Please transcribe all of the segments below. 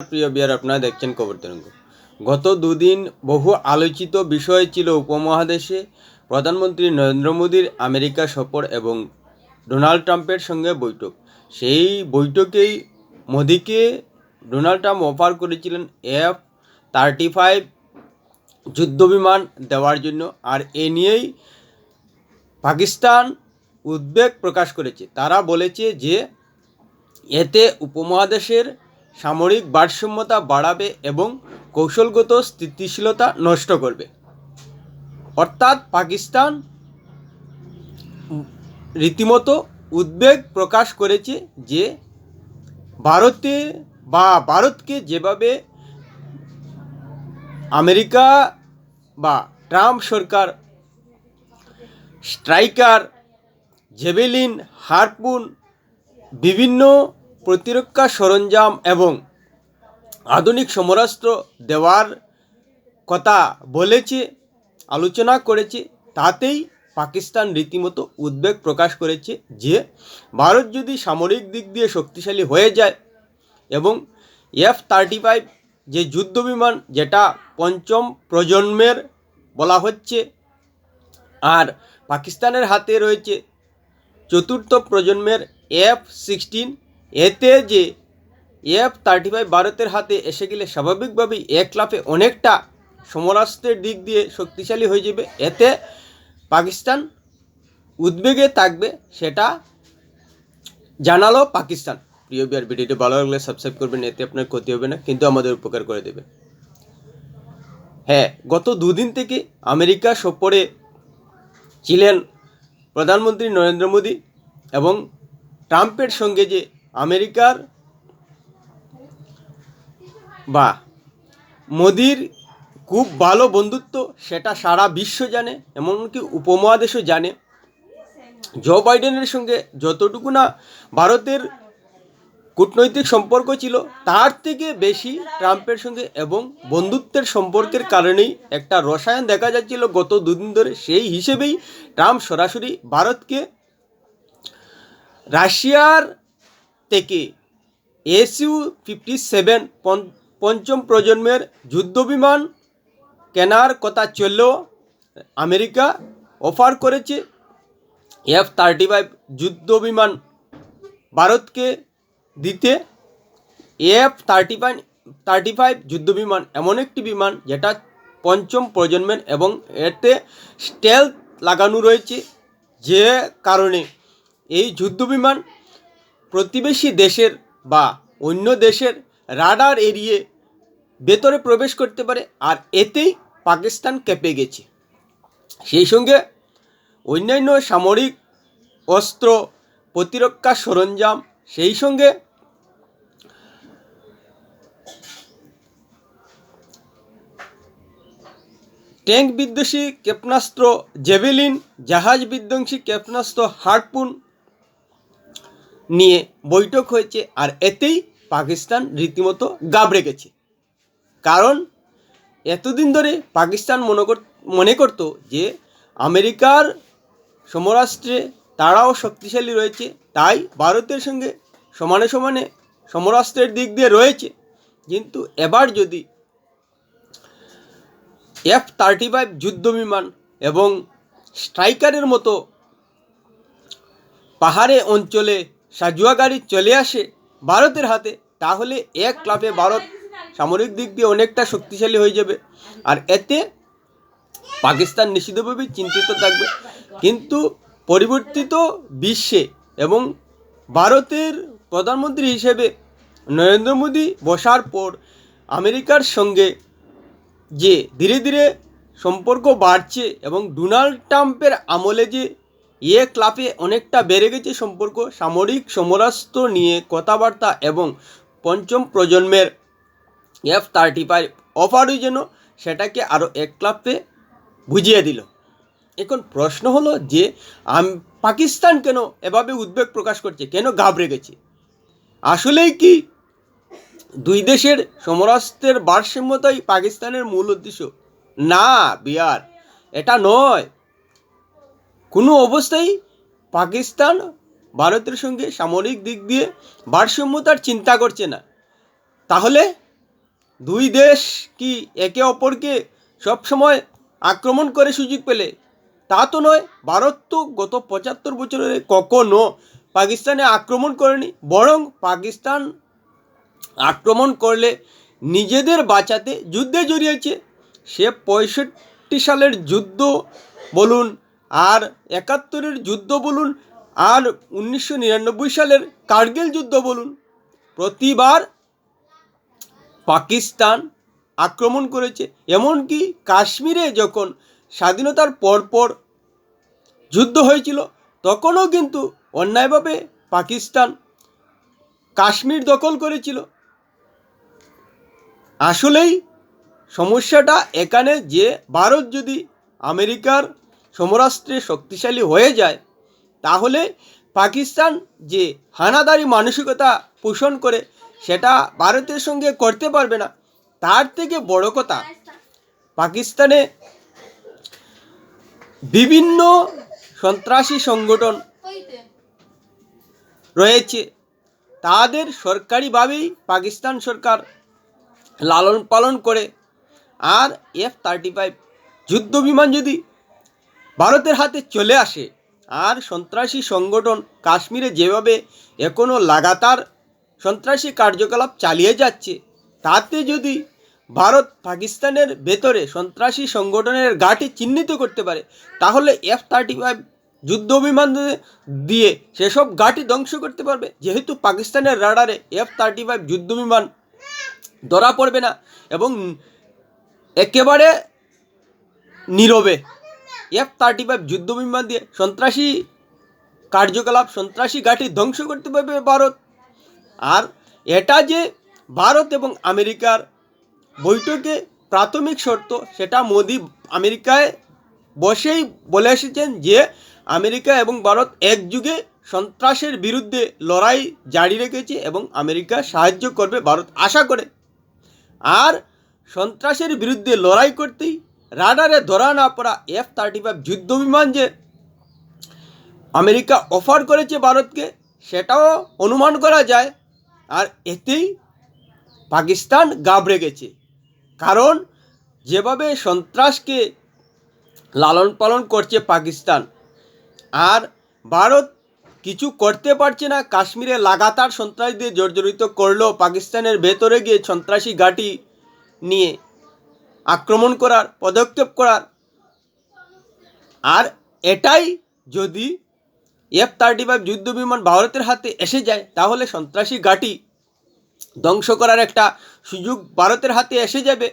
প্রিয় বিয়ার, আপনারা দেখছেন খবর তরঙ্গ। গত দুদিন বহু আলোচিত বিষয় ছিল উপমহাদেশে। প্রধানমন্ত্রী নরেন্দ্র মোদীর আমেরিকা সফর এবং ডোনাল্ড ট্রাম্পের সঙ্গে বৈঠক। সেই বৈঠকেই মোদীকে ডোনাল্ড ট্রাম্প অফার করেছিলেন এফ থার্টি ফাইভ যুদ্ধবিমান দেওয়ার জন্য। আর এ নিয়েই পাকিস্তান উদ্বেগ প্রকাশ করেছে। তারা বলেছে যে এতে উপমহাদেশের সামরিক ভারসাম্যতা বাড়াবে এবং কৌশলগত স্থিতিশীলতা নষ্ট করবে। অর্থাৎ পাকিস্তান রীতিমতো উদ্বেগ প্রকাশ করেছে যে ভারতে বা ভারতকে যেভাবে আমেরিকা বা ট্রাম্প সরকার স্ট্রাইকার, জেভেলিন, হারপুন, বিভিন্ন প্রতিরক্ষা সরঞ্জাম এবং আধুনিক সমরাস্ত্র দেওয়ার কথা বলেছে, আলোচনা করেছে, তাতেই পাকিস্তান রীতিমতো উদ্বেগ প্রকাশ করেছে যে ভারত যদি সামরিক দিক দিয়ে শক্তিশালী হয়ে যায় এবং এফ থার্টি ফাইভ যে যুদ্ধবিমান যেটা পঞ্চম প্রজন্মের বলা হচ্ছে আর পাকিস্তানের হাতে রয়েছে চতুর্থ প্রজন্মের এফ সিক্সটিন এতে যে এফ থার্টি ফাইভ ভারতের হাতে এসে গেলে স্বাভাবিকভাবেই এক লাফে অনেকটা সমরাস্ত্রের দিক দিয়ে শক্তিশালী হয়ে যাবে। এতে পাকিস্তান উদ্বেগে থাকবে সেটা জানালো পাকিস্তান। প্রিয় বিয়ার, ভিডিওটি ভালো লাগলে সাবস্ক্রাইব করবেন, এতে আপনার ক্ষতি হবে না, কিন্তু আমাদের উপকার করে দেবে। হ্যাঁ গত দুদিন থেকে আমেরিকা সফরে ছিলেন প্রধানমন্ত্রী নরেন্দ্র মোদী এবং ট্রাম্পের সঙ্গে যে আমেরিকার বা মোদির খুব ভালো বন্ধুত্ব সেটা সারা বিশ্ব জানে, এমনকি উপমহাদেশও জানে। জো বাইডেনের সঙ্গে যতটুকু না ভারতের কূটনৈতিক সম্পর্ক ছিল, তার থেকে বেশি ট্রাম্পের সঙ্গে এবং বন্ধুত্বের সম্পর্কের কারণেই একটা রসায়ন দেখা যাচ্ছিল গত দুদিন ধরে। সেই হিসেবেই ট্রাম্প সরাসরি ভারতকে রাশিয়ার থেকে এসইউ ফিফটি সেভেন পঞ্চম প্রজন্মের যুদ্ধবিমান কেনার কথা চললেও আমেরিকা অফার করেছে। এফ থার্টি ফাইভ যুদ্ধবিমান ভারতকে দিতে। F thirty five thirty five যুদ্ধবিমান এমন একটি বিমান যেটা পঞ্চম প্রজন্মের এবং এতে স্টেলথ লাগানো রয়েছে। যে কারণে এই যুদ্ধবিমান প্রতিবেশী দেশের বা অন্য দেশের রাডার এড়িয়ে ভেতরে প্রবেশ করতে পারে আর এতেই পাকিস্তান কেঁপে গেছে। সেই সঙ্গে অন্যান্য সামরিক অস্ত্র প্রতিরক্ষা সরঞ্জাম, সেই সঙ্গে ট্যাঙ্ক বিধ্বংসী ক্ষেপণাস্ত্র, জেভেলিন, জাহাজ বিধ্বংসী ক্ষেপণাস্ত্র হার্টপুন নিয়ে বৈঠক হয়েছে আর এতেই পাকিস্তান রীতিমতো গাবড়ে গেছে। কারণ এতদিন ধরে পাকিস্তান মনে কর, মনে করতো যে আমেরিকার সমরাষ্ট্রে তারাও শক্তিশালী রয়েছে, তাই ভারতের সঙ্গে সমানে সমানে সমরাস্ত্রের দিক দিয়ে রয়েছে। কিন্তু এবার যদি এফ থার্টি ফাইভ যুদ্ধবিমান এবং স্ট্রাইকারের মতো পাহাড়ে অঞ্চলে সাজুয়া গাড়ি চলে আসে ভারতের হাতে, তাহলে এক ক্লাবে ভারত সামরিক দিক দিয়ে অনেকটা শক্তিশালী হয়ে যাবে। আর এতে পাকিস্তান নিশ্চিতভাবেই চিন্তিত থাকবে। কিন্তু পরিবর্তিত বিশ্বে এবং ভারতের প্রধানমন্ত্রী হিসেবে নরেন্দ্র মোদী বসার পর আমেরিকার সঙ্গে যে ধীরে ধীরে সম্পর্ক বাড়ছে এবং ডোনাল্ড ট্রাম্পের আমলে যে এ ক্লাবে অনেকটা বেড়ে গেছে সম্পর্ক, সামরিক সমরাস্ত্র নিয়ে কথাবার্তা এবং পঞ্চম প্রজন্মের এফ থার্টি ফাইভ অফারই যেন সেটাকে আরও এক ক্লাবে বুঝিয়ে দিল। এখন প্রশ্ন হলো যে, আম- পাকিস্তান কেন এভাবে উদ্বেগ প্রকাশ করছে? কেন ঘাবড়ে গেছে? আসলেই কি দুই দেশের সমরাস্ত্রের ভারসাম্যতাই পাকিস্তানের মূল উদ্দেশ্য? না বিয়ার এটা নয়। কোনো অবস্থায় পাকিস্তান ভারতের সঙ্গে সামরিক দিক দিয়ে ভারসাম্যতার চিন্তা করছে না। তাহলে দুই দেশ কি একে অপরকে সবসময় আক্রমণ করে সুযোগ পেলে? তা তো নয়, ভারত তো গত পঁচাত্তর বছরে কখনো পাকিস্তানে আক্রমণ করেনি, বরং পাকিস্তান আক্রমণ করলে নিজেদের বাঁচাতে যুদ্ধে জড়িয়েছে। সে পঁয়ষট্টি সালের যুদ্ধ বলুন আর একাত্তরের যুদ্ধ বলুন আর উনিশশো নিরানব্বই সালের কার্গিল যুদ্ধ বলুন, প্রতিবার পাকিস্তান আক্রমণ করেছে। এমনকি কাশ্মীরে যখন স্বাধীনতার পরপর যুদ্ধ হয়েছিল, তখনও কিন্তু অন্যায়ভাবে পাকিস্তান কাশ্মীর দখল করেছিল। আসলেই সমস্যাটা এখানে যে, ভারত যদি আমেরিকার সমরাস্ত্রে শক্তিশালী হয়ে যায়, তাহলে পাকিস্তান যে হানাদারি মানসিকতা পোষণ করে, সেটা ভারতের সঙ্গে করতে পারবে না। তার থেকে বড় কথা, পাকিস্তানে বিভিন্ন সন্ত্রাসী সংগঠন রয়েছে। তাদের সরকারিভাবেই পাকিস্তান সরকার লালন পালন করে। আর এফ থার্টি ফাইভ যুদ্ধ বিমান যদি ভারতের হাতে চলে আসে। আর সন্ত্রাসী সংগঠন কাশ্মীরে যেভাবে এখনও লাগাতার সন্ত্রাসী কার্যকলাপ চালিয়ে যাচ্ছে, তাতে যদি ভারত পাকিস্তানের ভেতরে সন্ত্রাসী সংগঠনের ঘাঁটি চিহ্নিত করতে পারে, তাহলে এফ থার্টি ফাইভ যুদ্ধ বিমান দিয়ে সেসব ঘাঁটি ধ্বংস করতে পারবে। যেহেতু পাকিস্তানের রাডারে এফ থার্টি ফাইভ যুদ্ধ বিমান ধরা পড়বে না এবং একেবারে নীরবে। এফ থার্টি ফাইভ যুদ্ধ বিমান দিয়ে সন্ত্রাসী কার্যকলাপ, সন্ত্রাসী ঘাঁটি ধ্বংস করতে পারবে ভারত। আর এটা যে ভারত এবং আমেরিকার বৈঠকে প্রাথমিক শর্ত, সেটা মোদি আমেরিকায় বসেই বলে এসেছেন যে আমেরিকা এবং ভারত একযুগে সন্ত্রাসের বিরুদ্ধে লড়াই জারি রেখেছে এবং আমেরিকা সাহায্য করবে ভারত আশা করে। আর সন্ত্রাসের বিরুদ্ধে লড়াই করতেই রাডারে ধরা না পড়া এফ থার্টি ফাইভ যুদ্ধ বিমান যে আমেরিকা অফার করেছে ভারতকে, সেটাও অনুমান করা যায়। আর এতেই পাকিস্তান গাবড়ে গেছে। কারণ যেভাবে সন্ত্রাসকে লালন পালন করছে পাকিস্তান, আর ভারত কিছু করতে পারছে না, কাশ্মীরে লাগাতার সন্ত্রাসীদের জর্জরিত করল পাকিস্তানের ভেতরে গিয়ে সন্ত্রাসী ঘাঁটি নিয়ে। আক্রমণ করার, পদক্ষেপ করার। আর এটাই যদি এফ থার্টি ফাইভ যুদ্ধ বিমান ভারতের হাতে এসে যায়, তাহলে সন্ত্রাসী ঘাঁটি ধ্বংস করার একটা সুযোগ ভারতের হাতে এসে যাবে।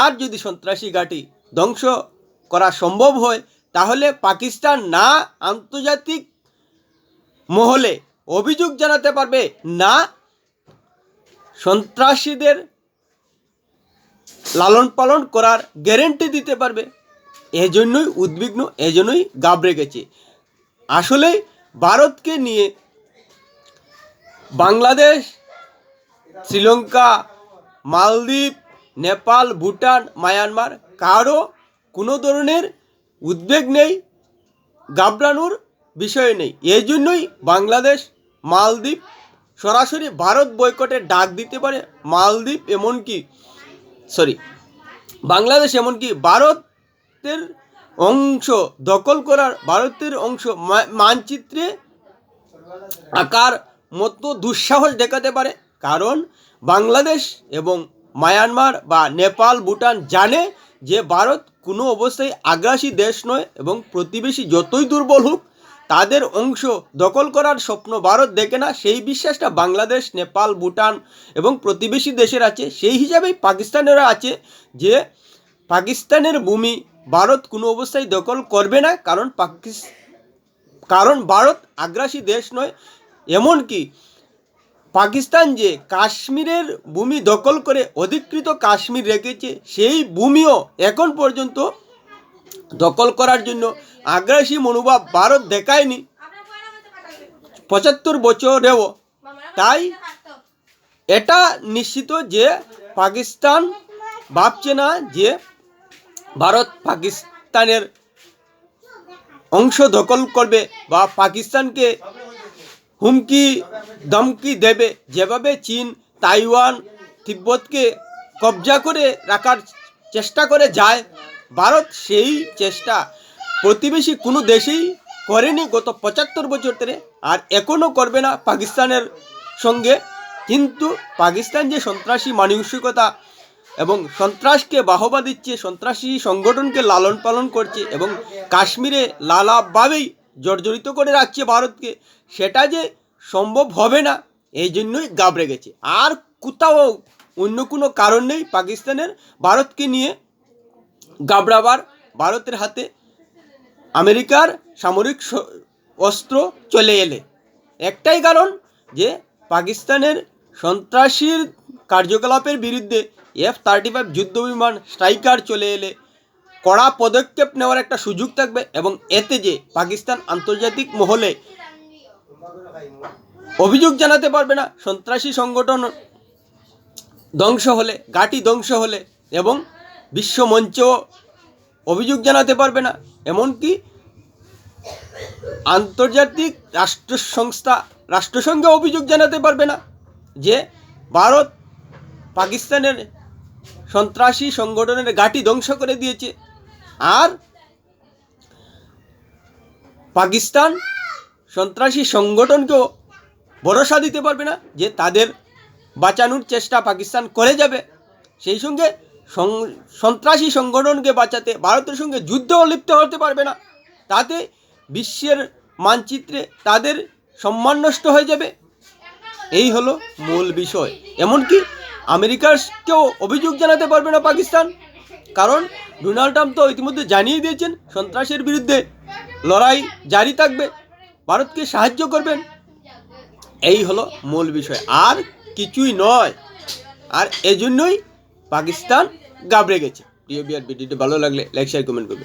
আর যদি সন্ত্রাসী ঘাঁটি ধ্বংস করা সম্ভব হয়, তাহলে পাকিস্তান না আন্তর্জাতিক মহলে অভিযোগ জানাতে পারবে, না সন্ত্রাসীদের লালন পালন করার গ্যারেন্টি দিতে পারবে। এজন্যই উদ্বিগ্ন, এজন্যই গাবড়ে গেছে। আসলে ভারতকে নিয়ে বাংলাদেশ, শ্রীলঙ্কা, মালদ্বীপ, নেপাল, ভুটান, মায়ানমার কারও কোনো ধরনের উদ্বেগ নেই গাবড়ানোর বিষয় নেই। এই জন্যই বাংলাদেশ, মালদ্বীপ সরাসরি ভারত বয়কটের ডাক দিতে পারে। মালদ্বীপ এমনকি সরি বাংলাদেশ এমনকি ভারতের অংশ, দখল করার ভারতের অংশ মানচিত্রে আকার মতো দুঃসাহস দেখাতে পারে। কারণ বাংলাদেশ এবং মায়ানমার বা নেপাল, ভুটান জানে যে ভারত কোনো অবস্থায় আগ্রাসী দেশ নয় এবং প্রতিবেশী যতই দুর্বল হোক, তাদের অংশ দখল করার স্বপ্ন ভারত দেখে না, সেই বিশ্বাসটা বাংলাদেশ, নেপাল, ভুটান এবং প্রতিবেশী দেশের আছে। সেই হিসাবেই পাকিস্তানেরও আছে যে পাকিস্তানের ভূমি ভারত কোনো অবস্থায় দখল করবে না, কারণ পাকিস কারণ ভারত আগ্রাসী দেশ নয়। এমনকি পাকিস্তান যে কাশ্মীরের ভূমি দখল করে অধিকৃত কাশ্মীর রেখেছে, সেই ভূমিও এখন পর্যন্ত দখল করার জন্য আগ্রাসী মনোভাব ভারত দেখায়নি। পঁচাত্তর বছরেও। তাই এটা নিশ্চিত যে পাকিস্তান ভাবছে না যে ভারত পাকিস্তানের অংশ দখল করবে বা পাকিস্তানকে হুমকি ধমকি দেবে। যেভাবে চীন তাইওয়ান, তিব্বতকে কবজা করে রাখার চেষ্টা করে যায়, ভারত সেই চেষ্টা প্রতিবেশী কোনো দেশেই করেনি গত পঁচাত্তর বছর ধরে আর এখনও করবে না পাকিস্তানের সঙ্গে। কিন্তু পাকিস্তান যে সন্ত্রাসী মানসিকতা এবং সন্ত্রাসকে বাহবা দিচ্ছে, সন্ত্রাসী সংগঠনকে লালন পালন করছে এবং কাশ্মীরে লালাভাবেই জর্জরিত করে রাখছে ভারতকে, সেটা যে সম্ভব হবে না, এই জন্যই গাবড়ে গেছে। আর কোথাও অন্য কোনো কারণ নেই পাকিস্তানের ভারতকে নিয়ে গাবড়াবার ভারতের হাতে আমেরিকার সামরিক অস্ত্র চলে এলে। একটাই কারণ যে পাকিস্তানের সন্ত্রাসীর কার্যকলাপের বিরুদ্ধে এফ থার্টি ফাইভ যুদ্ধ বিমান স্ট্রাইকার চলে এলে। কড়া পদক্ষেপ নেওয়ার একটা সুযোগ থাকবে এবং এতে যে পাকিস্তান আন্তর্জাতিক মহলে অভিযোগ জানাতে পারবে না, সন্ত্রাসী সংগঠন ধ্বংস হলে, ঘাঁটি ধ্বংস হলে এবং বিশ্ব মঞ্চেও অভিযোগ জানাতে পারবে না। এমনকি আন্তর্জাতিক রাষ্ট্র সংস্থা রাষ্ট্রসংঘে অভিযোগ জানাতে পারবে না যে ভারত পাকিস্তানের সন্ত্রাসী সংগঠনের ঘাঁটি ধ্বংস করে দিয়েছে। আর পাকিস্তান সন্ত্রাসী সংগঠনকেও ভরসা দিতে পারবে না যে তাদের বাঁচানোর চেষ্টা পাকিস্তান করে যাবে। সেই সঙ্গে সন্ত্রাসী সংগঠনকে বাঁচাতে ভারতের সঙ্গে যুদ্ধও লিপ্ত হতে পারবে না। তাতে বিশ্বের মানচিত্রে তাদের সম্মান নষ্ট হয়ে যাবে। এই হলো মূল বিষয়। এমনকি আমেরিকাকেও অভিযোগ জানাতে পারবে না পাকিস্তান। কারণ ডোনাল্ড ট্রাম্প তো ইতিমধ্যে জানিয়ে দিয়েছেন সন্ত্রাসের বিরুদ্ধে লড়াই জারি থাকবে। ভারতকে সাহায্য করবেন। এই হলো মূল বিষয়। আর কিছুই নয়। আর এজন্যই পাকিস্তান গাবড়ে গেছে। প্রিয় বিয়ার ভিডিওটি ভালো লাগলে লাইক শেয়ার কমেন্ট করবে।